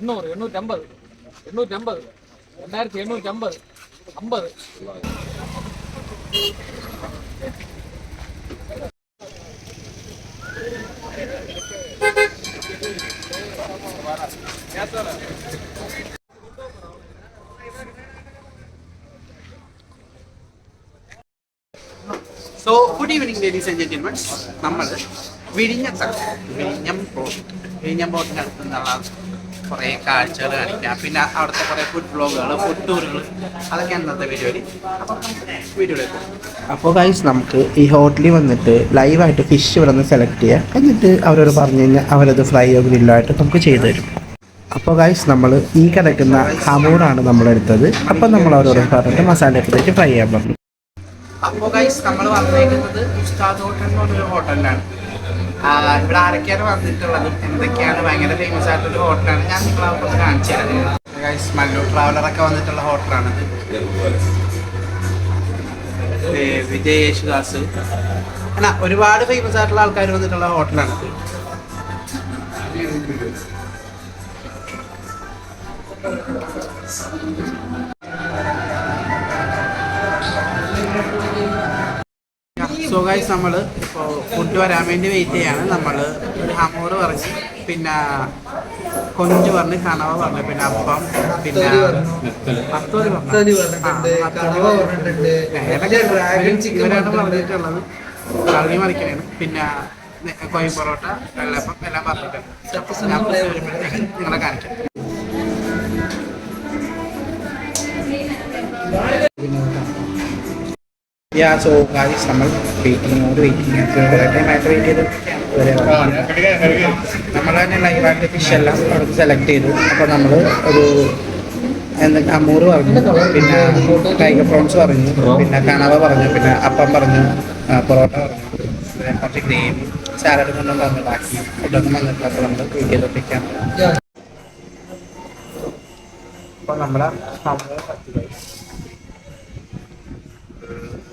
എണ്ണൂറ് എണ്ണൂറ്റമ്പത് എണ്ണൂറ്റമ്പത് രണ്ടായിരത്തി എണ്ണൂറ്റമ്പത് അമ്പത്. So good evening ladies and gentlemen നമ്മൾ വിഴിഞ്ഞത്താണ് വിഴിഞ്ഞം ബോട്ട് വിഴിഞ്ഞം അടുത്ത് നിന്നുള്ള കുറേ കാഴ്ചകൾ കാണിക്കാം. പിന്നെ അവിടുത്തെ കുറേ ഫുഡ് ബ്ലോഗുകൾ ഫുഡ് ടൂറുകൾ അതൊക്കെ ഇന്നത്തെ വീഡിയോയിൽ വീഡിയോ വീഡിയോയിലേക്ക് അപ്പോൾ ഗൈസ് നമുക്ക് ഈ ഹോട്ടലിൽ വന്നിട്ട് ലൈവായിട്ട് ഫിഷ് ഇവിടെ നിന്ന് സെലക്ട് ചെയ്യാം. എന്നിട്ട് അവരോട് പറഞ്ഞു കഴിഞ്ഞാൽ അവരത് ഫ്രൈയോ ഗ്രില്ലോ ആയിട്ട് നമുക്ക് ചെയ്തു തരും. അപ്പോൾ ഗൈസ് നമ്മൾ ഈ കിടക്കുന്ന ഹമൂറാണ് നമ്മൾ എടുത്തത്. അപ്പോൾ നമ്മൾ അവരോട് പറഞ്ഞിട്ട് മസാല എടുത്തിട്ട് ഫ്രൈ ചെയ്യാൻ പറഞ്ഞു. അപ്പോൾ ഗൈസ് നമ്മൾ വന്നേക്കുന്നത് ഉസ്താദ് ഹോട്ടൽ എന്ന് പറഞ്ഞൊരു ഹോട്ടലിലാണ് ഇവിടെ ആരൊക്കെയാണ് വന്നിട്ടുള്ളതും? എന്തൊക്കെയാണ്? ഭയങ്കര ഫേമസ് ആയിട്ടുള്ള ഹോട്ടലാണ് ഞാൻ നിങ്ങളെ ഒന്ന് കാണിച്ചു തരാം. മല്ലൂർ ട്രാവലറൊക്കെ വന്നിട്ടുള്ള ഹോട്ടലാണിത് വിജയ് യേശുദാസ്. എന്നാ ഒരുപാട് ഫേമസ് ആയിട്ടുള്ള ആൾക്കാർ വന്നിട്ടുള്ള ഹോട്ടലാണിത് ഗൈസ് നമ്മൾ ഇപ്പോൾ ഫുഡ് വരാൻ വേണ്ടി വെയിറ്റ് ചെയ്യാണ്. നമ്മൾ ഒരു ഹമോർ പറഞ്ഞ് പിന്നെ കൊഞ്ച് പറഞ്ഞ് കണവ പറഞ്ഞു പിന്നെ അപ്പം പിന്നെ ഇവരാണ് പറഞ്ഞിട്ടുള്ളത്. കളി മറിക്കണേണ് പിന്നെ കോഴി പൊറോട്ട വെള്ളപ്പം എല്ലാം പറഞ്ഞിട്ടുണ്ട്. നിങ്ങളെ കാണിക്കാം. യാ സോ ഗായ്സ് നമ്മൾ വെയിറ്റിങ്ങിനോട് വെയിറ്റിംഗ് കുറേ ടൈമായിട്ട് വെയിറ്റ് ചെയ്ത്. നമ്മൾ തന്നെ ലൈവായിട്ട് ഫിഷ് എല്ലാം അവിടെ സെലക്ട് ചെയ്തു. അപ്പോൾ നമ്മൾ ഒരു എന്താ അമൂറ് പറഞ്ഞു. പിന്നെ ടൈഗർ പ്രോൺസ് പറഞ്ഞു. പിന്നെ കണവ പറഞ്ഞു. പിന്നെ അപ്പം പറഞ്ഞു. പൊറോട്ട പറഞ്ഞു. പിന്നെ കുറച്ച് ഗ്രേവി സാലഡ് കൊണ്ടും പറഞ്ഞു. ബാക്കി ഫുഡൊന്നും വന്നിട്ടില്ല. അപ്പോൾ നമ്മൾ വെയിറ്റ് ചെയ്തോണ്ടിരിക്കുകയാണ് അപ്പോൾ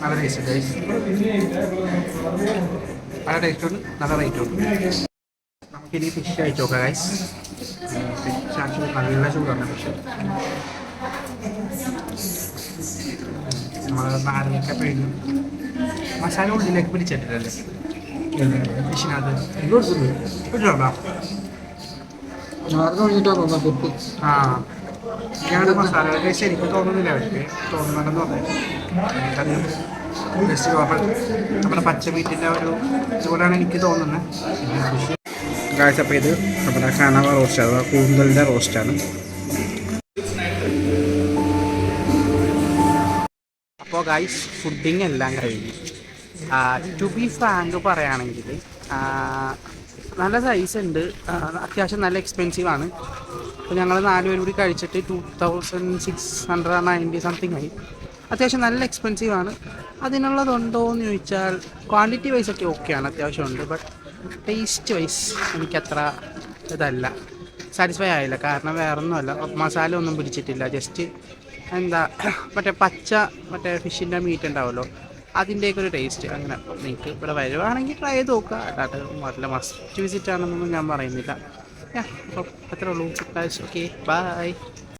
നല്ല ടേസ്റ്റ് ഗൈസ് നല്ല ടേസ്റ്റ് ഉണ്ട് നല്ല റേറ്റ് ഉണ്ട്. നമുക്കിനി ഫിഷ് അയച്ചു നോക്കാം ഗൈസ് ഫിഷ് ആക്ച്വലി നല്ല ചൂടാണ് ഫിഷ് നമ്മൾ നാരങ്ങയൊക്കെ പിഴിഞ്ഞു മസാല ഉള്ളിലേക്ക് പിടിച്ചിട്ടില്ലല്ലേ? ഫിഷിനകത്ത്. നാരങ്ങ കഴിഞ്ഞിട്ടാ ആ. ഞാൻ മസാലയൊക്കെ ശരിക്കും തോന്നുന്നില്ല അവർക്ക്. തോന്നുന്നുണ്ടെന്ന് പറഞ്ഞു. ജസ്റ്റ് നോർമൽ നമ്മുടെ പച്ച മീറ്റിന്റെ ഒരു ചൂടാണ് എനിക്ക് തോന്നുന്നത്. കാഴ്ച അപ്പോൾ ഇത് നമ്മുടെ കണവ റോസ്റ്റ് അഥവാ കൂന്തലിന്റെ റോസ്റ്റാണ് അപ്പോൾ ഗൈസ് ഫുഡിങ് എല്ലാം കഴിഞ്ഞു. ടു ബി ഫ്രാങ്ക് പറയുകയാണെങ്കിൽ നല്ല സൈസ് ഉണ്ട്. അത്യാവശ്യം നല്ല എക്സ്പെൻസീവ് ആണ്. അപ്പോൾ ഞങ്ങൾ നാലുപേരും കൂടി കഴിച്ചിട്ട് two thousand six hundred ninety something ആയി. അത്യാവശ്യം നല്ല എക്സ്പെൻസീവ് ആണ്. അതിനുള്ളതുണ്ടോ എന്ന് ചോദിച്ചാൽ ക്വാണ്ടിറ്റി വൈസ് ഒക്കെ ഓക്കെയാണ് അത്യാവശ്യം ഉണ്ട് ബട്ട് ടേസ്റ്റ് വൈസ് എനിക്കത്ര ഇതല്ല. സാറ്റിസ്ഫൈ ആയില്ല. കാരണം വേറെ ഒന്നുമല്ല മസാല ഒന്നും പിടിച്ചിട്ടില്ല. ജസ്റ്റ് എന്താ മറ്റേ പച്ച മറ്റേ ഫിഷിന്റെ മീറ്റ് ഉണ്ടാവുമല്ലോ അതിന്റെയൊക്കെ ഒരു ടേസ്റ്റ് അങ്ങനെ നിങ്ങൾക്ക് ഇവിടെ വരുവാണെങ്കിൽ ട്രൈ ചെയ്ത് നോക്കുക. അല്ലാതെ നല്ല മസ്റ്റ് വിസിറ്റ് ആണെന്നൊന്നും ഞാൻ പറയുന്നില്ല. അപ്പം അത്രേ ഉള്ളൂ ഓക്കെ ബൈ